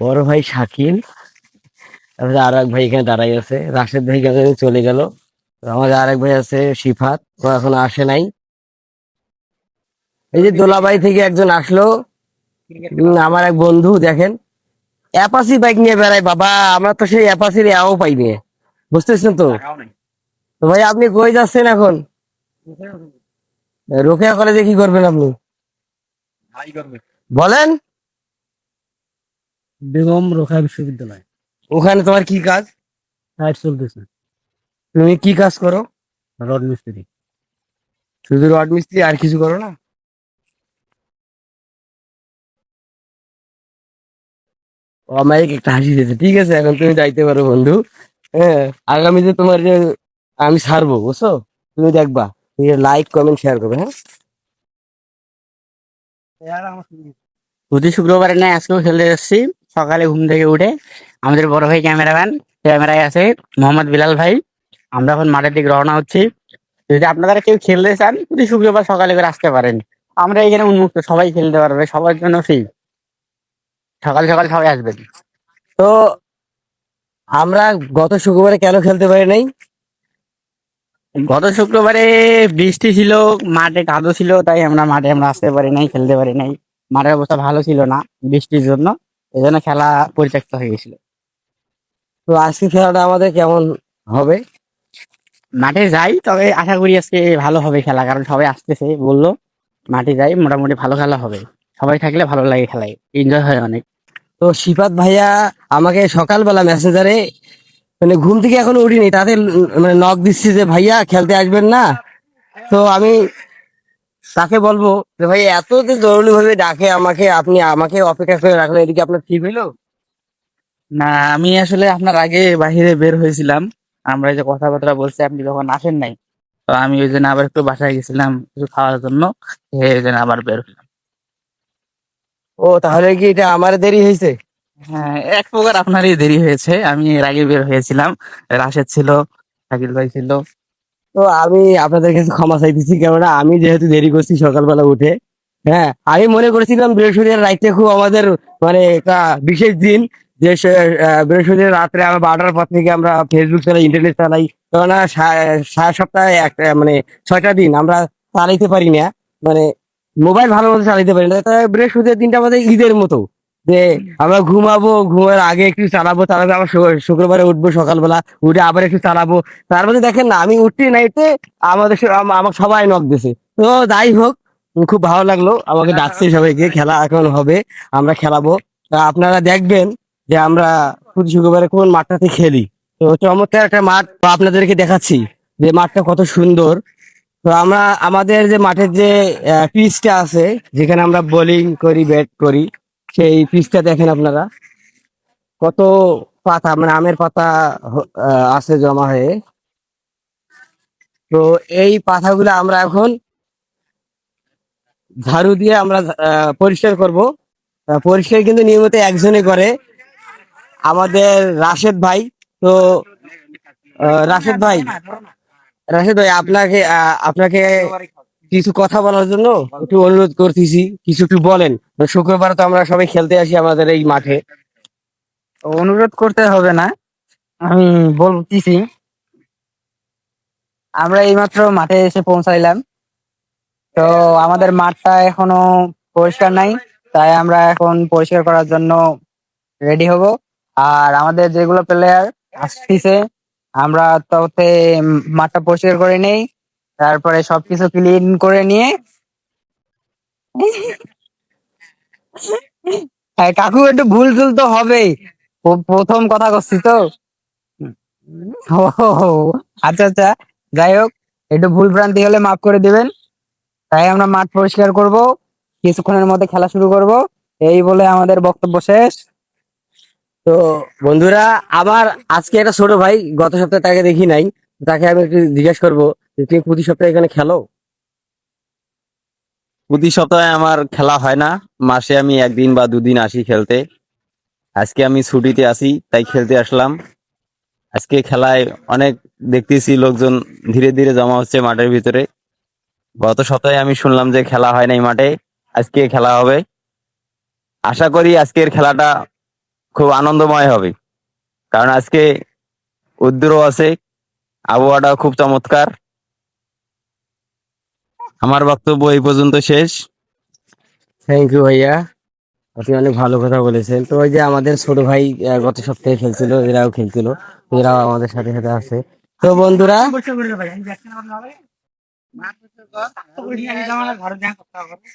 বড় ভাই শাকিল তারপরে আর এক ভাই এখানে দাঁড়াই আছে রাশেদ ভাই কেন চলে গেল। আমাদের আর এক ভাই আছে শিফাত ও এখন আসে নাই। এই যে দোলাবাই থেকে একজন আসলো। আমার এক বন্ধু দেখেন। অ্যাপাসি বাইক নিয়ে বেড়াই বাবা আমরা তো সেই অ্যাপাসির অ্যাও পাইনি বুঝতেছেন তো? তো ভাই আপনি কই যাচ্ছেন এখন? রোকেয়া কলেজে কি করবেন আপনি? বলেন। বেগম রোখা বিশ্ববিদ্যালয়। ওখানে তোমার কি কাজ? সাইট চলতেছে। তুমি কি কাজ করো? রড মিস্ত্রি। শুধু রড মিস্ত্রি আর কিছু করো না? ও আমাকে একটা হাসি দিয়েছে। ঠিক আছে এখন তুমি যাইতে পারো বন্ধু। হ্যাঁ আগামীতে তোমার যে আমি ছাড়বো বুঝছ? তুমি দেখবা লাইক কমেন্ট শেয়ার করবে হ্যাঁ? প্রতি শুক্রবারে নাই আজকেও খেলতে যাচ্ছি। সকালে ঘুম থেকে উঠে আমাদের বড় ভাই ক্যামেরাম্যান ক্যামেরায় আছে মোহাম্মদ বিলাল ভাই। আমরা এখন মাঠের দিকে রওনা হচ্ছি। যদি আপনারা কেউ খেলতে চান যদি শুক্রবার সকালে করে আসতে পারেন। আমরা এখানে উন্মুক্ত সবাই খেলতে পারবে সবার জন্য ফ্রি সকাল সকাল সবাই আসবেন। তো আমরা গত শুক্রবারে কেন খেলতে পারি নাই? গত শুক্রবারে বৃষ্টি ছিল মাঠে কাদো ছিল তাই আমরা মাঠে আমরা আসতে পারি নাই খেলতে পারি নাই। মাঠের অবস্থা ভালো ছিল না বৃষ্টির জন্য। এই জন্য খেলা পরিত্যক্ত হয়ে গেছিল। তো আজকে খেলাটা আমাদের কেমন হবে? মাঠে যাই, তবে আশা করি আজকে ভালো হবে খেলা, কারণ সবাই আসতেছে, বলল মাঠে যাই, মোটামুটি ভালো খেলা হবে। সবাই থাকলে ভালো লাগে খেলায় এনজয় হয় অনেক। তো শিপাত ভাইয়া আমাকে সকালবেলা মেসেঞ্জারে মানে ঘুম থেকে এখনও উঠিনি, তাতে মানে নক দিচ্ছি যে, ভাইয়া, খেলতে আসবেন না? তো আমি তাকে বলব যে ভাই এত যে জরুরি ভাবে ডাকে আমাকে আপনি আমাকে অপেক্ষা করে রাখলেন এদিকে আপনার ঠিক হইল? না আমি আসলে আপনার আগে বাহিরে বের হয়েছিলাম। আমরা যে কথাবার্তা বলছি আপনি যখন আসেন নাই। তো আমি ওই জন্য আবার একটু বাসায় গেছিলাম কিছু খাওয়ার জন্য। এই জন্য আবার বের হলাম। ও তাহলে কি এটা আমার দেরি হয়েছে? হ্যাঁ এক প্রকার আপনারই দেরি হয়েছে। আমি এর আগে বের হয়েছিলাম। রাশেদ ছিল শাকিল ভাই ছিল। তো আমি আপনাদের কাছে ক্ষমা চাইতেছি কেননা আমি যেহেতু দেরি করছি সকালবেলা উঠে হ্যাঁ আমি মনে করেছিলাম বৃহস্পতিবার রাইতে খুব আমাদের মানে একটা বিশেষ দিন, যে বৃহস্পতিবার রাত্রে আমরা বারোটার পর থেকে আমরা ফেসবুক চালাই ইন্টারনেট চালাই, কেননা সারা সপ্তাহে একটা মানে ছয়টা দিন আমরা চালাইতে পারি না মানে মোবাইল ভালো মতো চালাইতে পারি না বৃহস্পতিবার দিনটা আমাদের ঈদের মতো। যে আমরা ঘুমাবো, ঘুমার আগে একটু চালাবো আবার শু- শুক্রবারে উঠবো সকালবেলা, উঠে আবার একটু চালাবো। তার মধ্যে দেখেন না, আমি উঠতে নাইতে আমাদের স- আম- আমাকে সবাই নক দিছে। তো যাই হোক, খুব ভালো লাগল। আমাকে ডাকছে সবাইকে, খেলা এখন হবে, আমরা খেলাবো। আপনারা দেখবেন যে আমরা প্রতি শুক্রবারে কোন মাঠটাতে খেলি। তো চমৎকার একটা মাঠ আপনাদেরকে দেখাচ্ছি, যে মাঠটা কত সুন্দর। তো আমরা আমাদের যে মাঠের যে পিচটা আছে, যেখানে আমরা বোলিং করি ব্যাট করি সেই পিচটা দেখেন আপনারা। কত পাতা মানে আমের পাতা আছে জমা হয়ে। তো এই পাতাগুলো আমরা এখন ঝাড়ু দিয়ে আমরা পরিষ্কার করব। পরিষ্কার কিন্তু নিয়মিত একজনে করে। আমাদের রাশেদ ভাই, তো রাশেদ ভাই রাশেদ ভাই, আপনাকে আপনাকে কিছু কথা বলার জন্য একটু অনুরোধ করতেছি, কিছু একটু বলেন। শুক্রবার তো আমরা সবাই খেলতে আসি আমাদের এই মাঠে। অনুরোধ করতে হবে না, আমি বলতেছি, আমরা এইমাত্র মাঠে এসে পৌঁছাইলাম। তো আমাদের মাঠটা এখনও পরিষ্কার নাই, তাই আমরা এখন পরিষ্কার করার জন্য রেডি হব। আর আমাদের যেগুলো প্লেয়ার আসতেছে, আমরা তাতে মাঠটা পরিষ্কার করে নেই। তারপরে সবকিছু ক্লিন করে নিয়ে। কাকু, একটু ভুল টুল তো হবেই। প্রথম কথা করছি তো। আচ্ছা আচ্ছা। যাই হোক, একটু ভুল ভ্রান্তি হলে মাফ করে দিবেন। তাই আমরা মাঠ পরিষ্কার করব। কিছুক্ষণের মধ্যে খেলা শুরু করব। এই বলে আমাদের বক্তব্য শেষ। তো বন্ধুরা, আবার আজকে একটা ছোট ভাই গত সপ্তাহে তাকে দেখি নাই। তাকে আমি একটু জিজ্ঞেস করব তুমি প্রতি সপ্তাহে এখানে খেলো? প্রতি সপ্তাহে আমার খেলা হয় না। মাসে আমি একদিন বা দুদিন আসি খেলতে। আজকে আমি ছুটিতে আসি, তাই খেলতে আসলাম। আজকে খেলায় অনেক দেখতেছি, লোকজন ধীরে ধীরে জমা হচ্ছে মাঠের ভিতরে। গত সপ্তাহে আমি শুনলাম যে খেলা হয় নাই মাঠে, আজকে খেলা হবে। আশা করি আজকের খেলাটা খুব আনন্দময় হবে। কারণ আজকে উদ্র আছে আবহাওয়াটা খুব চমৎকার। আমার বক্তব্য এই পর্যন্ত শেষ। থ্যাংক ইউ ভাইয়া। আপনি অনেক ভালো কথা বলেছেন। তো ওই যে আমাদের ছোট ভাই গত সপ্তাহে খেলছিল এরাও খেলছিল। এরাও আমাদের সাথে সাথে আছে। তো বন্ধুরা ঘরে দেখা করতে হবে